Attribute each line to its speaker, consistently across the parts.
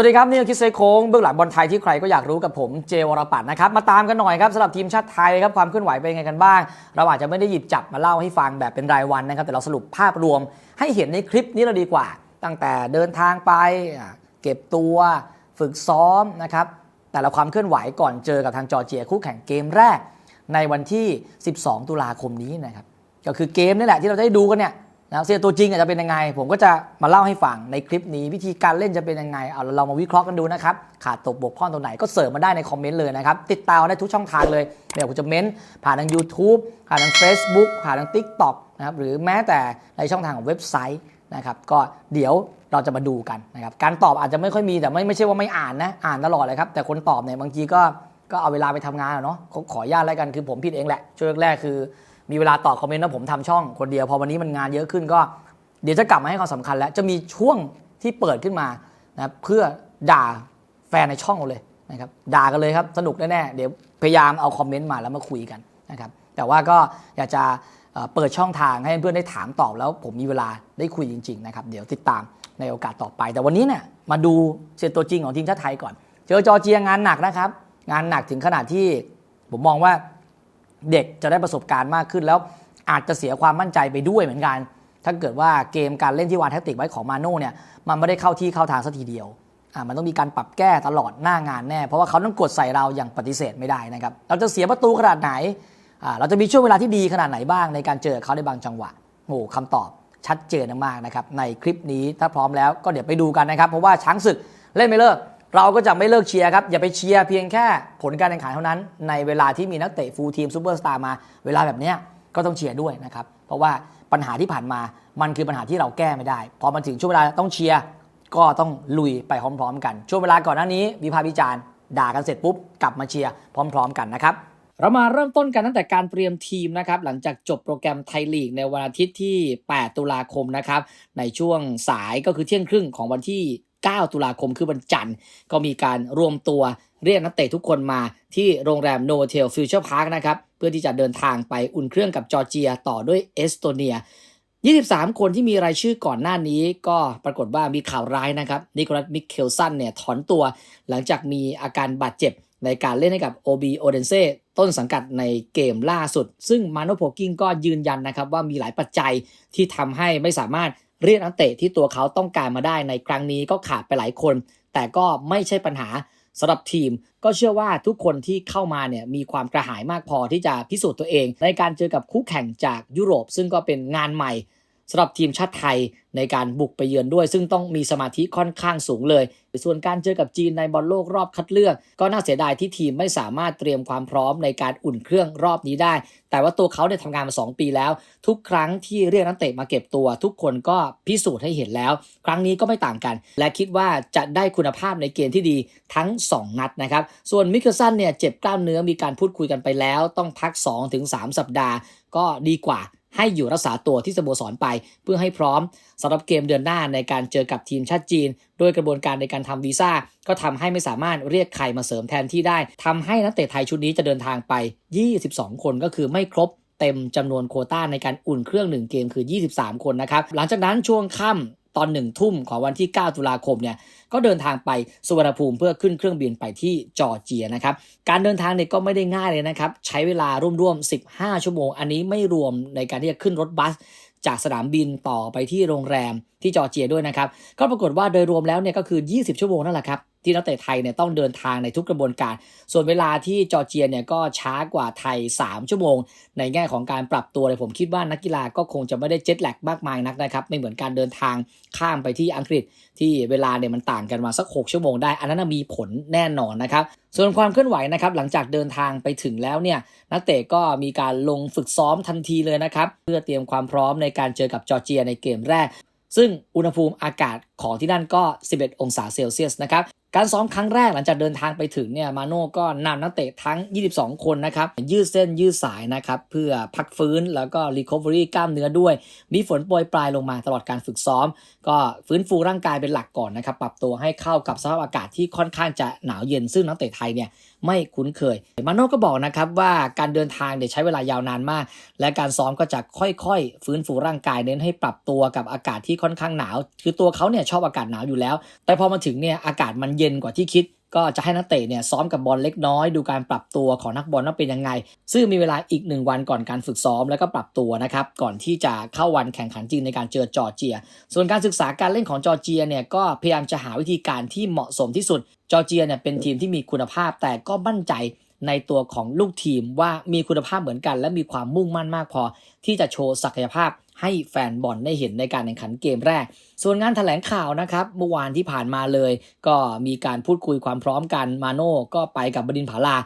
Speaker 1: วัสดีครับ นี่คือคิดเซโค้งเบื้องหลังบอลไทยที่ใครก็อยากรู้กับผมเจวรปัตนะครับ มาตามกันหน่อยครับสำหรับทีมชาติไทยครับความเคลื่อนไหวเป็นยังไงกันบ้าง เราอาจจะไม่ได้หยิบจับมาเล่าให้ฟังแบบเป็นรายวันนะครับ แต่เราสรุปภาพรวมให้เห็นในคลิปนี้เราดีกว่า ตั้งแต่เดินทางไป เก็บตัวฝึกซ้อมนะครับแต่ละความเคลื่อนไหวก่อนเจอกับทางจอร์เจียคู่แข่งเกมแรก ในวันที่ 12 ตุลาคมนี้นะครับก็คือเกมนี่แหละที่เราได้ดูกันเนี่ย นะเสียตัวจริงอาจจะเป็นยังไง ผมก็จะมาเล่าให้ฟังในคลิปนี้ วิธีการเล่นจะเป็นยังไงเอาเรามาวิเคราะห์กันดูนะครับ ขาดตกบกพร่องตรงไหนก็เสริมมาได้ในคอมเมนต์เลยนะครับ ติดตามได้ทุกช่องทางเลยเดี๋ยวผมจะเม้นผ่านทาง YouTube ผ่านทาง Facebook ผ่านทาง TikTok นะครับหรือแม้แต่ในช่องทางของเว็บไซต์นะครับก็เดี๋ยวเราจะมาดูกันนะครับการตอบอาจจะไม่ค่อยมีแต่ไม่ไม่ใช่ว่าไม่อ่านนะอ่านตลอดเลยครับแต่คนตอบเนี่ยบางทีก็ก็เอาเวลาไปทำงานเนาะขอขออนุญาตแล้วกันคือผมผิดเองแหละช่วงแรกคือ มีเวลาตอบคอมเมนต์นะผมทำช่องคนเดียว พอวันนี้มันงานเยอะขึ้นก็ เดี๋ยวจะกลับมาให้ความสำคัญแล้ว จะมีช่วงที่เปิดขึ้นมานะเพื่อด่าแฟนในช่องเราเลยนะครับด่ากันเลยครับสนุกแน่ๆเดี๋ยวพยายามเอาคอมเมนต์มาแล้วมาคุยกันนะครับแต่ว่าก็อยากจะเอ่อเปิดช่องทางให้เพื่อนได้ถามตอบแล้ว ผมมีเวลาได้คุยจริงๆนะครับเดี๋ยวติดตามในโอกาสต่อไป แต่วันนี้เนี่ยมาดูเซตตัวจริงของทีมชาติไทยก่อน เจอจอร์เจียงานหนักนะครับ งานหนักถึงขนาดที่ผมมองว่า เด็กจะได้ประสบการณ์มากขึ้นแล้วอาจจะเสียความมั่นใจไปด้วยเหมือนกัน ถ้าเกิดว่าเกมการเล่นที่วางแทคติกไว้ของมาโน่เนี่ยมันไม่ได้เข้าที่เข้าทางสักทีเดียวอ่ามันต้องมีการปรับแก้ตลอดหน้างานแน่ เพราะว่าเขาต้องกดใส่เราอย่างปฏิเสธไม่ได้นะครับเราจะเสียประตูขนาดไหนอ่าเราจะมีช่วงเวลาที่ดีขนาดไหนบ้างในการเจอเขาในบางจังหวะโอ้คำตอบชัดเจนมากนะครับในคลิปนี้ถ้าพร้อมแล้วก็เดี๋ยวไปดูกันนะครับ เพราะว่าช้างศึกเล่นไม่เลิก เราก็จะไม่เลิกเชียร์ครับ อย่าไปเชียร์เพียงแค่ผลการแข่งขันเท่านั้น ในเวลาที่มีนักเตะฟูลทีมซูเปอร์สตาร์มา เวลาแบบนี้ก็ต้องเชียร์ด้วยนะครับ เพราะว่าปัญหาที่ผ่านมามันคือปัญหาที่เราแก้ไม่ได้ พอมาถึงช่วงเวลาต้องเชียร์ก็ต้องลุยไปพร้อม ๆ กัน ช่วงเวลาก่อนหน้านี้วิพากษ์วิจารณ์ด่ากันเสร็จปุ๊บกลับมาเชียร์พร้อม ๆ กันนะครับเรามาเริ่มต้นกันตั้งแต่การเตรียมทีมนะครับหลังจากจบโปรแกรมไทยลีกในวันอาทิตย์ที่ 8 ตุลาคมนะครับในช่วงสายก็คือเที่ยงครึ่งของวันที่ 9 ตุลาคมคือวันจันทร์ ก็มีการรวมตัวเรียกนักเตะทุกคนมาที่โรงแรมโนเทลฟิวเจอร์พาร์คนะครับ เพื่อที่จะเดินทางไปอุ่นเครื่องกับจอร์เจียต่อด้วยเอสโตเนีย 23 คนที่มีรายชื่อก่อนหน้านี้ก็ปรากฏว่ามีข่าวร้ายนะครับนิโคลัสมิเคลสันเนี่ยถอนตัว หลังจากมีอาการบาดเจ็บในการเล่นให้กับ OB o d e n s e ต้นสังกัดในเกมล่าสุด ซึ่งมาโนโพกิ้งก็ยืนยันนะครับว่ามีหลายปัจจัยที่ทำให้ไม่สามารถ เรียกนักเตะที่ตัวเขาต้องการมาได้ในครั้งนี้ก็ขาดไปหลายคน แต่ก็ไม่ใช่ปัญหาสำหรับทีม ก็เชื่อว่าทุกคนที่เข้ามาเนี่ยมีความกระหายมากพอที่จะพิสูจน์ตัวเอง ในการเจอกับคู่แข่งจากยุโรป ซึ่งก็เป็นงานใหม่ สำหรับทีมชาติไทยในการบุกไปเยือนด้วย ซึ่งต้องมีสมาธิค่อนข้างสูงเลย ส่วนการเจอกับจีนในบอลโลกรอบคัดเลือก ก็น่าเสียดายที่ทีมไม่สามารถเตรียมความพร้อมในการอุ่นเครื่องรอบนี้ได้ แต่ว่าตัวเขาเนี่ยทำงานมา 2 ปีแล้ว ทุกครั้งที่เรียกนักเตะมาเก็บตัว ทุกคนก็พิสูจน์ให้เห็นแล้ว ครั้งนี้ก็ไม่ต่างกัน และคิดว่าจะได้คุณภาพในเกมที่ดีทั้ง 2 นัดนะครับส่วนมิคเคิลสันเนี่ยเจ็บกล้ามเนื้อมีการพูดคุยกันไปแล้ว ต้องพัก 2-3 สัปดาห์ก็ดีกว่า ให้อยู่รักษาตัวที่สโมสรไป เพื่อให้พร้อมสำหรับเกมเดือนหน้าในการเจอกับทีมชาติจีน โดยกระบวนการในการทำวีซ่า ก็ทำให้ไม่สามารถเรียกใครมาเสริมแทนที่ได้ทำให้นักเตะไทยชุดนี้จะเดินทางไป 22 คนก็คือไม่ครบเต็มจำนวนโคต้าในการอุ่นเครื่อง 1 เกมคือ 23 คนนะครับ หลังจากนั้นช่วงค่ำ ตอนหนึ่งทุ่มของวันที่ 9 ตุลาคมเนี่ยก็เดินทางไปสุวรรณภูมิเพื่อขึ้นเครื่องบินไปที่จอร์เจียนะครับการเดินทางเนี่ยก็ไม่ได้ง่ายเลยนะครับใช้เวลาร่วมๆ15 ชั่วโมง อันนี้ไม่รวมในการที่จะขึ้นรถบัส จากสนามบินต่อไปที่โรงแรม ที่จอร์เจียด้วยนะครับ ก็ปรากฏว่าโดยรวมแล้วเนี่ยก็คือ 20 ชั่วโมงนั่นแหละครับ ที่นักเตะไทยเนี่ยต้องเดินทางในทุกกระบวนการ ส่วนเวลาที่จอร์เจียเนี่ยก็ช้ากว่าไทย 3 ชั่วโมง ในแง่ของการปรับตัวเลยผมคิดว่านักกีฬาก็คงจะไม่ได้เจ็ตแลกมากมายนักนะครับ ไม่เหมือนการเดินทางข้ามไปที่อังกฤษ ที่เวลาเนี่ยมันต่างกันมาสัก 6 ชั่วโมงได้ อันนั้นมีผลแน่นอนนะครับส่วนความเคลื่อนไหวนะครับหลังจากเดินทางไปถึงแล้วเนี่ยนักเตะก็มีการลงฝึกซ้อมทันทีเลยนะครับ เพื่อเตรียมความพร้อมในการเจอกับจอร์เจียในเกมแรก ซึ่งอุณหภูมิอากาศของที่นั่นก็ 11 องศาเซลเซียสนะครับ การซ้อมครั้งแรกหลังจากเดินทางไปถึงเนี่ยมาโน่ก็นำนักเตะทั้ง 22 คนนะครับ ยืดเส้นยืดสายนะครับ เพื่อพักฟื้นแล้วก็รีคอเวอรี่กล้ามเนื้อด้วย มีฝนโปรยปลายลงมาตลอดการฝึกซ้อม ก็ฟื้นฟูร่างกายเป็นหลักก่อนนะครับ ปรับตัวให้เข้ากับสภาพอากาศที่ค่อนข้างจะหนาวเย็นซึ่งนักเตะไทยเนี่ยไม่คุ้นเคย มาโน่ก็บอกนะครับว่าการเดินทางเนี่ยใช้เวลายาวนานมาก และการซ้อมก็จะค่อยๆ ฟื้นฟูร่างกายเน้นให้ปรับตัวกับอากาศที่ค่อนข้างหนาว คือตัวเขาเนี่ยชอบอากาศหนาวอยู่แล้ว แต่พอมาถึงเนี่ยอากาศมันเย็นกว่าที่คิด ก็จะให้นักเตะเนี่ยซ้อมกับบอลเล็กน้อย ดูการปรับตัวของนักบอลว่าเป็นยังไง ซึ่งมีเวลาอีกหนึ่งวันก่อนการฝึกซ้อมแล้วก็ปรับตัวนะครับก่อนที่จะเข้าวันแข่งขันจริงในการเจอจอร์เจีย ส่วนการศึกษาการเล่นของจอร์เจียเนี่ยก็พยายามจะหาวิธีการที่เหมาะสมที่สุด จอร์เจียเนี่ยเป็นทีมที่มีคุณภาพแต่ก็มั่นใจในตัวของลูกทีมว่ามีคุณภาพเหมือนกัน และมีความมุ่งมั่นมากพอที่จะโชว์ศักยภาพ ให้แฟนบอลได้เห็นในการแข่งขันเกมแรก ส่วนงานแถลงข่าวนะครับเมื่อวานที่ผ่านมาเลย ก็มีการพูดคุยความพร้อมกันมาโน่ก็ไปกับบดินผาลา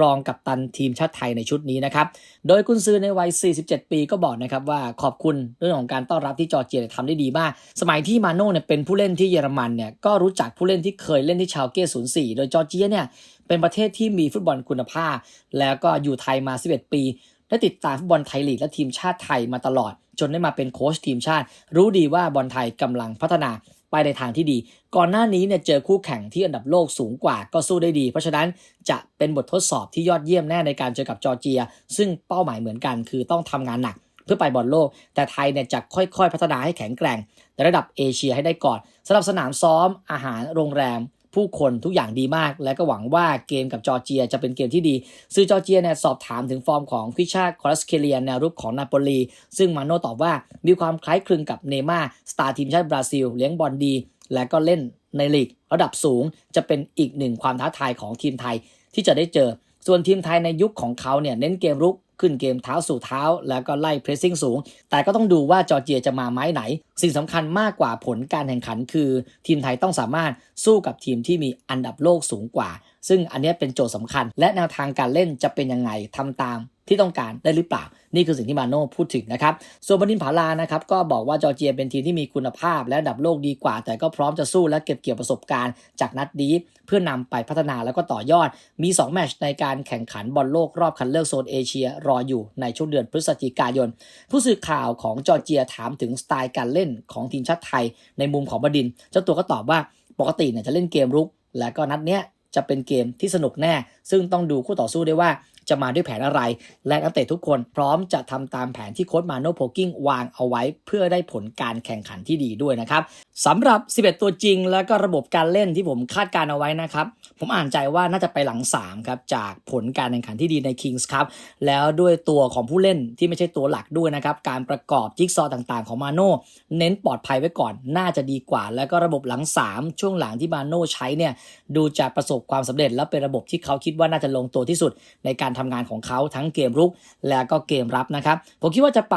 Speaker 1: รองกับตันทีมชาติไทยในชุดนี้นะครับ โดยกุนซือในวัย 47 ปีก็บอกนะครับว่าขอบคุณเรื่องของการต้อนรับที่จอร์เจียทำได้ดีมาก สมัยที่มาโน่เนี่ยเป็นผู้เล่นที่เยอรมันเนี่ยก็รู้จักผู้เล่นที่เคยเล่นที่ชาวเก้04 โดยจอร์เจียเนี่ยเป็นประเทศที่มีฟุตบอลคุณภาพ แล้วก็อยู่ไทยมา 11 ปีได้ติดตามฟุตบอลไทยลีกและทีมชาติไทยมาตลอด จนได้มาเป็นโค้ชทีมชาติ รู้ดีว่าบอลไทยกำลังพัฒนาไปในทางที่ดี ก่อนหน้านี้เนี่ยเจอคู่แข่งที่อันดับโลกสูงกว่าก็สู้ได้ดี เพราะฉะนั้นจะเป็นบททดสอบที่ยอดเยี่ยมแน่ในการเจอกับจอร์เจีย ซึ่งเป้าหมายเหมือนกันคือต้องทำงานหนักเพื่อไปบอลโลก แต่ไทยเนี่ยจะค่อยๆ พัฒนาให้แข็งแกร่งในระดับเอเชียให้ได้ก่อนสำหรับสนามซ้อมอาหารโรงแรม ผู้คนทุกอย่างดีมาก และก็หวังว่าเกมกับจอร์เจียจะเป็นเกมที่ดีสื่อจอร์เจียเนี่ยสอบถามถึงฟอร์มของควิชาคอรัสเคเลียนแนวรุกของนาโปลีซึ่งมาโน่ตอบว่ามีความคล้ายคลึงกับเนม่าสตาร์ทีมชาติบราซิล เลี้ยงบอลดี และก็เล่นในลีกระดับสูงจะเป็นอีกหนึ่งความท้าทายของทีมไทยที่จะได้เจอ ส่วนทีมไทยในยุคของเขาเนี่ยเน้นเกมรุก ขึ้นเกมเท้าสู่เท้า แล้วก็ไล่เพรสซิ่งสูง แต่ก็ต้องดูว่าจอร์เจียจะมาไม้ไหน สิ่งสำคัญมากกว่าผลการแข่งขันคือ ทีมไทยต้องสามารถสู้กับทีมที่มีอันดับโลกสูงกว่า ซึ่งอันนี้เป็นโจทย์สำคัญ และแนวทางการเล่นจะเป็นยังไงทำตาม ที่ต้องการได้หรือเปล่า นี่คือสิ่งที่มาโน่พูดถึงนะครับ ส่วนบดินผาลานะครับก็บอกว่าจอร์เจียเป็นทีมที่มีคุณภาพและดับโลกดีกว่า แต่ก็พร้อมจะสู้และเก็บเกี่ยวประสบการณ์จากนัดนี้ เพื่อนำไปพัฒนาแล้วก็ต่อยอด มี 2 แมตช์ในการแข่งขันบอลโลกรอบคัดเลือกโซนเอเชียรออยู่ในช่วงเดือนพฤศจิกายน ผู้สื่อข่าวของจอร์เจียถามถึงสไตล์การเล่นของทีมชาติไทย ในมุมของบดินเจ้าตัวก็ตอบว่าปกติเนี่ยจะเล่นเกมรุก และก็นัดเนี้ยจะเป็นเกมที่สนุกแน่ ซึ่งต้องดูคู่ต่อสู้ด้วยว่า จะมาด้วยแผนอะไร และนักเตะทุกคนพร้อมจะทำตามแผนที่โค้ชมาโนโพกิ้งวางเอาไว้ เพื่อได้ผลการแข่งขันที่ดีด้วยนะครับสำหรับ 11 ตัวจริง แล้วก็ระบบการเล่นที่ผมคาดการเอาไว้นะครับผมอ่านใจว่าน่าจะไปหลัง3ครับจากผลการแข่งขันที่ดีใน Kings ครับแล้วด้วยตัวของผู้เล่นที่ไม่ใช่ตัวหลักด้วยนะครับการประกอบจิ๊กซอว์ต่างๆ ของมาโน่เน้นปลอดภัยไว้ก่อนน่าจะดีกว่า แล้วก็ระบบหลัง 3 ช่วงหลังที่มาโน่ใช้เนี่ยดูจะประสบความสำเร็จและเป็นระบบที่เขาคิดว่าน่าจะลงตัวที่สุดในการทำงานของเขาทั้งเกมรุกและก็เกมรับนะครับ ผมคิดว่าจะไป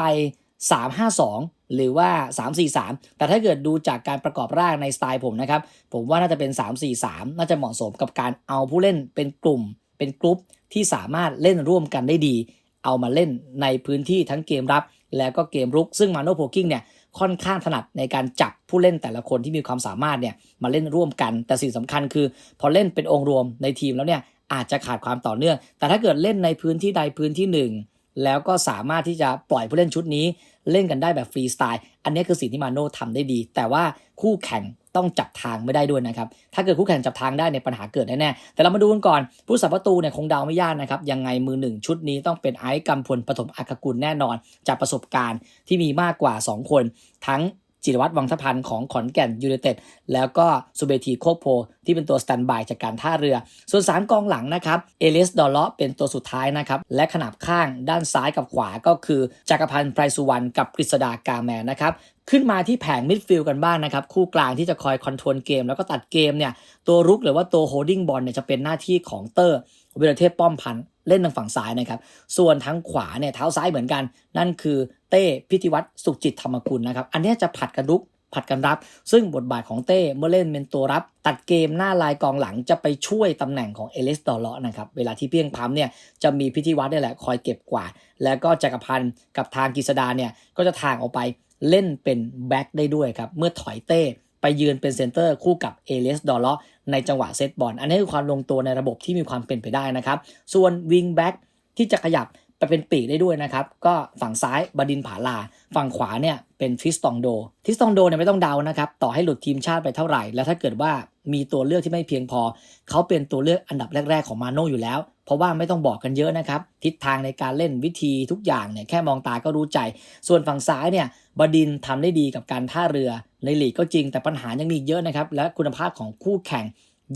Speaker 1: 3-5-2 หรือว่า 3-4-3 แต่ถ้าเกิดดูจากการประกอบร่างในสไตล์ผมนะครับ ผมว่าน่าจะเป็น 3-4-3 น่าจะเหมาะสมกับการเอาผู้เล่นเป็นกลุ่ม เป็นกลุ่มที่สามารถเล่นร่วมกันได้ดี เอามาเล่นในพื้นที่ทั้งเกมรับ และก็เกมรุก ซึ่งมาโนโพกิ้งเนี่ยค่อนข้างถนัดในการจับผู้เล่นแต่ละคนที่มีความสามารถเนี่ยมาเล่นร่วมกัน แต่สิ่งสำคัญคือ พอเล่นเป็นองค์รวมในทีมแล้วเนี่ย อาจจะขาดความต่อเนื่อง แต่ถ้าเกิดเล่นในพื้นที่ใดพื้นที่หนึ่ง แล้วก็สามารถที่จะปล่อยผู้เล่นชุดนี้ เล่นกันได้แบบฟรีสไตล์ อันนี้คือสิ่งที่มาโน่ทำได้ดี แต่ว่าคู่แข่งต้องจับทางไม่ได้ด้วยนะครับ ถ้าเกิดคู่แข่งจับทางได้ในยปัญหาเกิดแน่ๆ แต่เรามาดูกันก่อน ผู้สับประตูเนี่ยคงเดาไม่ยากนะครับ ยังไงมือหนึ่งชุดนี้ต้องเป็นไอซ์กำพลปฐมอักกุลแน่นอน จากประสบการณ์ที่มีมากกว่า 2 คน ทั้ง จิรวัตรวังทพันธ์ของขอนแก่นยูไนเต็ดแล้วก็สุเบทีโคกโพ ที่เป็นตัวสแตนบายจากการท่าเรือ ส่วน 3 กองหลังนะครับเอเลสดอลเลาะเป็นตัวสุดท้ายนะครับและขนาบข้างด้านซ้ายกับขวาก็คือจักรพันธ์ไพรสุวรรณกับกฤษดากาแมนนะครับขึ้นมาที่แผงมิดฟิลด์กันบ้างนะครับ คู่กลางที่จะคอยคอนโทรลเกม แล้วก็ตัดเกมเนี่ยตัวรุกหรือว่าตัวโฮดดิ้งบอลเนี่ยจะเป็นหน้าที่ของเตอร์วิรเทพป้อมพันธ์ เล่นทางฝั่งซ้ายนะครับ ส่วนทางขวาเนี่ยเท้าซ้ายเหมือนกัน นั่นคือเต้พิธิวัตรสุขจิตธรรมกุลนะครับ อันนี้จะผัดกันรุกผัดกันรับ ซึ่งบทบาทของเต้เมื่อเล่นเป็นตัวรับ ตัดเกมหน้าลายกองหลังจะไปช่วยตำแหน่งของเอเลสดอเลาะนะครับ เวลาที่เพียงพร้ำเนี่ยจะมีพิธีวัตรนี่แหละคอยเก็บกวาดแล้วก็จักรพันธ์กับทางกิษดาเนี่ยก็จะทางออกไปเล่นเป็นแบ็คได้ด้วยครับเมื่อถอยเต้ ไปยืนเป็นเซนเตอร์คู่กับเอเลสดอลเลาะในจังหวะเซตบอล อันนี้คือความลงตัวในระบบที่มีความเป็นไปได้นะครับ ส่วนวิงแบ็กที่จะขยับไปเป็นปีกได้ด้วยนะครับ ก็ฝั่งซ้ายบดินผาลา ฝั่งขวาเนี่ยเป็นทิสตองโด ทิสตองโดเนี่ยไม่ต้องเดานะครับ ต่อให้หลุดทีมชาติไปเท่าไหร่ แล้วถ้าเกิดว่ามีตัวเลือกที่ไม่เพียงพอ เขาเป็นตัวเลือกอันดับแรก ๆของมาโน่อยู่แล้ว เพราะว่าไม่ต้องบอกกันเยอะนะครับ ทิศทางในการเล่นวิธีทุกอย่างเนี่ยแค่มองตาก็รู้ใจ ส่วนฝั่งซ้ายเนี่ย บดินทำได้ดีกับการท่าเรือในลีกก็จริงแต่ปัญหายังมีอีกเยอะนะครับ และคุณภาพของคู่แข่ง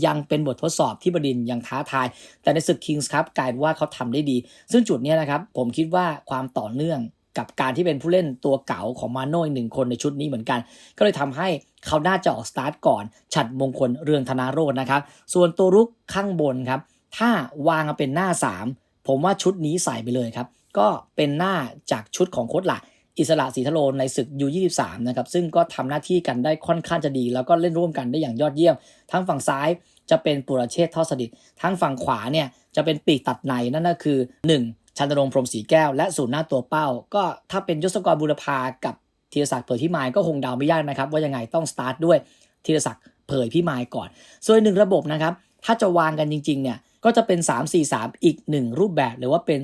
Speaker 1: ยังเป็นบททดสอบที่บดินยังท้าทาย แต่ในศึกคิงส์ครับกลายว่าเขาทำได้ดี ซึ่งจุดนี้นะครับ ผมคิดว่าความต่อเนื่องกับการที่เป็นผู้เล่นตัวเก่าของมาโน่อีกหนึ่งคนในชุดนี้เหมือนกัน ก็เลยทำให้เขาน่าจะออกสตาร์ทก่อน ฉัดมงคลเรืองธนาโรจน์นะครับ ส่วนตัวรุกข้างบนครับ ถ้าวางมาเป็นหน้า 3 ผมว่าชุดนี้ใส่ไปเลยครับ ก็เป็นหน้าจากชุดของโค้ชหลัก อิสระศรีทะโลในศึก U23 นะครับซึ่งก็ทำหน้าที่กันได้ค่อนข้างจะดี แล้วก็เล่นร่วมกันได้อย่างยอดเยี่ยม ทั้งฝั่งซ้ายจะเป็นปุรเชษฐ์ทอสดิษฐ์ทั้งฝั่งขวาเนี่ยจะเป็นปีกตัดในนั่นก็คือ 1. ชันตรงพรมศรีแก้ว และศูนย์หน้าตัวเป้า ก็ถ้าเป็นยศกรบุรพากับธีรศักดิ์เผยพิมายก็คงเดาไม่ยากนะครับ ว่ายังไงต้องสตาร์ทด้วยธีรศักดิ์เผยพิมายก่อน ส่วนหนึ่งระบบนะครับ ถ้าจะวางกันจริงๆเนี่ยก็จะเป็น 3-4-3 อีก 1 รูปแบบหรือว่าเป็น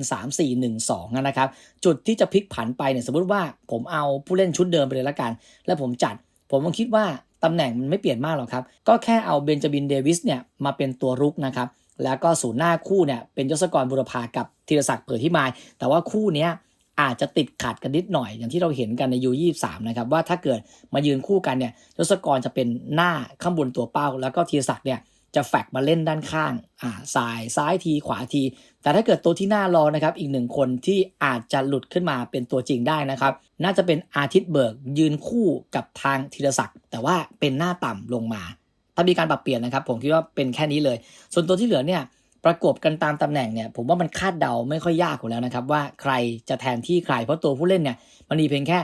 Speaker 1: 3-4-1-2 นะครับ จุดที่จะพลิกผันไปเนี่ยสมมติว่าผมเอาผู้เล่นชุดเดิมไปเลยละกัน แล้วผมจัด ผมก็คิดว่าตำแหน่งมันไม่เปลี่ยนมากหรอกครับ ก็แค่เอาเบนจามินเดวิสเนี่ยมาเป็นตัวรุกนะครับ แล้วก็ศูนย์หน้าคู่เนี่ยเป็นยศกรบุรพากับธีรศักดิ์เผยที่มาย แต่ว่าคู่เนี้ยอาจจะติดขัดกันนิดหน่อยอย่างที่เราเห็นกันในยู23นะครับว่าถ้าเกิดมายืนคู่กันเนี่ยยศกรจะเป็นหน้าข้างบนตัวเป้า แล้วก็ธีรศักดิ์เนี่ย จะแฟกมาเล่นด้านข้างอ่าซ้ายซ้ายทีขวาที แต่ถ้าเกิดตัวที่หน้ารอนะครับ อีกหนึ่งคนที่อาจจะหลุดขึ้นมาเป็นตัวจริงได้นะครับ น่าจะเป็นอาทิตย์เบิกยืนคู่กับทางธีรศักดิ์แต่ว่าเป็นหน้าต่ำลงมา ถ้ามีการปรับเปลี่ยนนะครับ ผมคิดว่าเป็นแค่นี้เลย ส่วนตัวที่เหลือเนี่ยประกบกันตามตำแหน่งเนี่ยผมว่ามันคาดเดาไม่ค่อยยากอยู่แล้วนะครับ ว่าใครจะแทนที่ใครเพราะตัวผู้เล่นเนี่ยมันมีเพียงแค่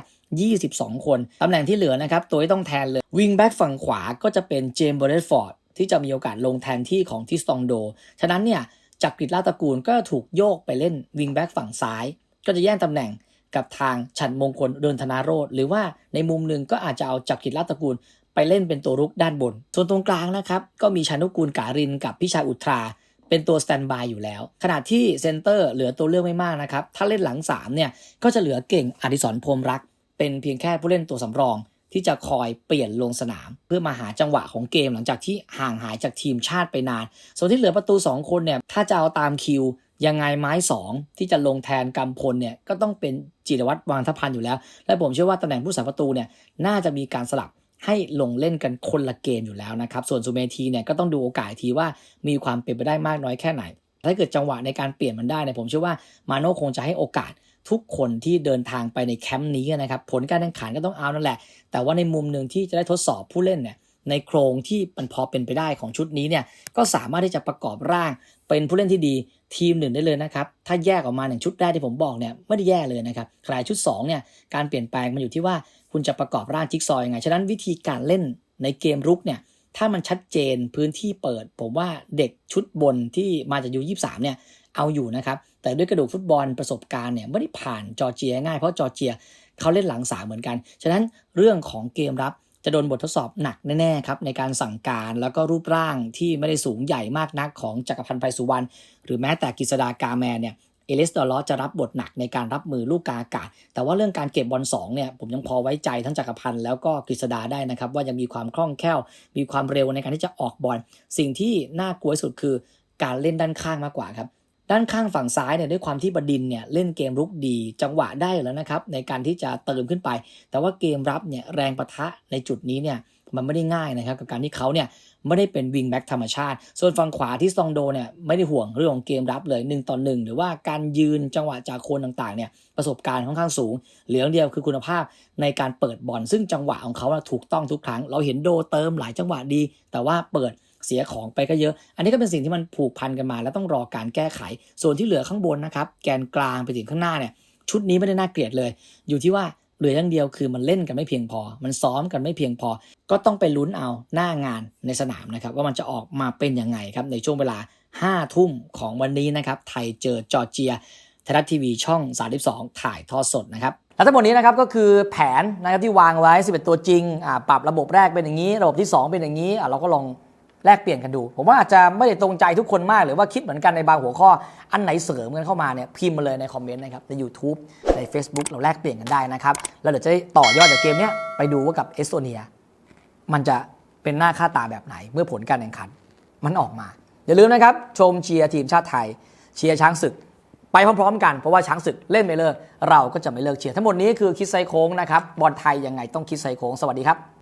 Speaker 1: 22 คน ตำแหน่งที่เหลือนะครับ ตัวที่ต้องแทนเลย วิงแบ็กฝั่งขวาก็จะเป็นเจมส์บรเดฟอร์ด ที่จะมีโอกาสลงแทนที่ของทิสตองโด ฉะนั้นเนี่ยจากกริดลาตระกูลก็ถูกโยกไปเล่นวิงแบ็กฝั่งซ้าย ก็จะแย่งตำแหน่งกับทางฉันมงคลเดินธนาโรธหรือว่าในมุมหนึ่งก็อาจจะเอาจักรกิจลาตระกูลไปเล่นเป็นตัวรุกด้านบน ส่วนตรงกลางนะครับ ก็มีชานุกูลการินกับพิชายอุทรา เป็นตัวสแตนบายอยู่แล้ว ขณะที่เซนเตอร์เหลือตัวเลือกไม่มากนะครับ ถ้าเล่นหลัง3เนี่ยก็จะเหลือเก่งอดิศรพรมรัก เป็นเพียงแค่ผู้เล่นตัวสำรอง ที่จะคอยเปลี่ยนลงสนาม เพื่อมาหาจังหวะของเกมหลังจากที่ห่างหายจากทีมชาติไปนาน ส่วนที่เหลือประตู 2 คนเนี่ยถ้าจะเอาตามคิวยังไงไม้ 2 ที่จะลงแทนกำพลเนี่ยก็ต้องเป็นจิรวัตรวางทพันอยู่แล้ว และผมเชื่อว่าตำแหน่งผู้สาประตูเนี่ยน่าจะมีการสลับให้ลงเล่นกันคนละเกมอยู่แล้วนะครับ ส่วนสุเมธีเนี่ยก็ต้องดูโอกาสทีว่ามีความเป็นไปได้มากน้อยแค่ไหน ถ้าเกิดจังหวะในการเปลี่ยนมันได้เนี่ยผมเชื่อว่ามาโน่คงจะให้โอกาส ทุกคนที่เดินทางไปในแคมป์นี้นะครับ ผลการแข่งขันก็ต้องเอานั่นแหละ แต่ว่าในมุมหนึ่งที่จะได้ทดสอบผู้เล่นเนี่ยในโครงที่มันพอเป็นไปได้ของชุดนี้เนี่ยก็สามารถที่จะประกอบร่าง เป็นผู้เล่นที่ดีทีมหนึ่งได้เลยนะครับ ถ้าแยกออกมาอย่างชุดแรกที่ผมบอกเนี่ยไม่ได้แย่เลยนะครับขณะชุด2เนี่ยการเปลี่ยนแปลงมันอยู่ที่ว่าคุณจะประกอบร่างจิ๊กซอยังไงฉะนั้นวิธีการเล่นในเกมรุกเนี่ยถ้ามันชัดเจนพื้นที่เปิด ผมว่าเด็กชุดบนที่มาจากยู23เนี่ย เอาอยู่นะครับ แต่ด้วยกระดูกฟุตบอลประสบการณ์เนี่ยไม่ได้ผ่านจอร์เจียง่ายเพราะจอร์เจียเขาเล่นหลังสามเหมือนกัน ฉะนั้นเรื่องของเกมรับจะโดนบททดสอบหนักแน่ๆครับในการสั่งการแล้วก็รูปร่างที่ไม่ได้สูงใหญ่มากนักของจักรพันธ์ไพสุวรรณหรือแม้แต่กฤษดากาแมนเนี่ยเอเลสดอลลอจะรับบทหนักในการรับมือลูกกาอากาศ แต่ว่าเรื่องการเก็บบอลสองเนี่ยผมยังพอไว้ใจทั้งจักรพันธ์แล้วก็กฤษดาได้นะครับ ว่ายังมีความคล่องแคล่ว มีความเร็วในการที่จะออกบอลสิ่งที่น่ากลัวสุดคือการเล่นด้านข้างมากกว่าครับ ด้านข้างฝั่งซ้ายเนี่ยด้วยความที่บดินเนี่ยเล่นเกมรุกดีจังหวะได้แล้วนะครับในการที่จะเติมขึ้นไป แต่ว่าเกมรับเนี่ยแรงประทะในจุดนี้เนี่ยมันไม่ได้ง่ายนะครับกับการที่เขาเนี่ยไม่ได้เป็นวิงแบ็กธรรมชาติ ส่วนฝั่งขวาที่ซองโดเนี่ยไม่ได้ห่วงเรื่องของเกมรับเลย1ต่อ1หรือว่าการยืนจังหวะจากโคนต่างๆเนี่ยประสบการณ์ค่อนข้างสูง เหลืออย่างเดียวคือคุณภาพในการเปิดบอลซึ่งจังหวะของเขาถูกต้องทุกครั้ง เราเห็นโดเติมหลายจังหวะดี แต่ว่าเปิด เสียของไปก็เยอะ อันนี้ก็เป็นสิ่งที่มันผูกพันกันมา แล้วต้องรอการแก้ไข ส่วนที่เหลือข้างบนนะครับ แกนกลางไปถึงข้างหน้าเนี่ย ชุดนี้ไม่ได้น่าเกลียดเลย อยู่ที่ว่าเหลืออย่างเดียวคือมันเล่นกันไม่เพียงพอ มันซ้อมกันไม่เพียงพอ ก็ต้องไปลุ้นเอาหน้างานในสนามนะครับ ว่ามันจะออกมาเป็นยังไงครับในช่วงเวลา5ทุ่มของวันนี้นะครับไทยเจอจอร์เจียไทยรัฐทีวีช่อง 32 ถ่ายทอดสดนะครับและทั้งหมดนี้นะครับก็คือแผนนะครับที่วางไว้ 11 ตัวจริง ปรับระบบแรกเป็นอย่างนี้ ระบบที่ 2 เป็นอย่างนี้ เราก็ลอง แลกเปลี่ยนกันดู ผมว่าอาจจะไม่ได้ตรงใจทุกคนมาก หรือว่าคิดเหมือนกันในบางหัวข้อ อันไหนเสริมกันเข้ามาเนี่ยพิมพ์มาเลยในคอมเมนต์นะครับ ใน YouTube ใน Facebook เราแลกเปลี่ยนกันได้นะครับ แล้วเดี๋ยวจะได้ต่อยอดจากเกมเนี้ยไปดูว่ากับเอสโตเนีย มันจะเป็นหน้าค่าตาแบบไหนเมื่อผลการแข่งขัน มันออกมา อย่าลืมนะครับชมเชียร์ทีมชาติไทยเชียร์ช้างศึกไปพร้อมๆกันเพราะว่าช้างศึกเล่นไม่เลิก เราก็จะไม่เลิกเชียร์ทั้งหมดนี้คือคิดไซโค้งนะครับบอลไทยยังไงต้องคิดไซโค้งสวัสดีครับ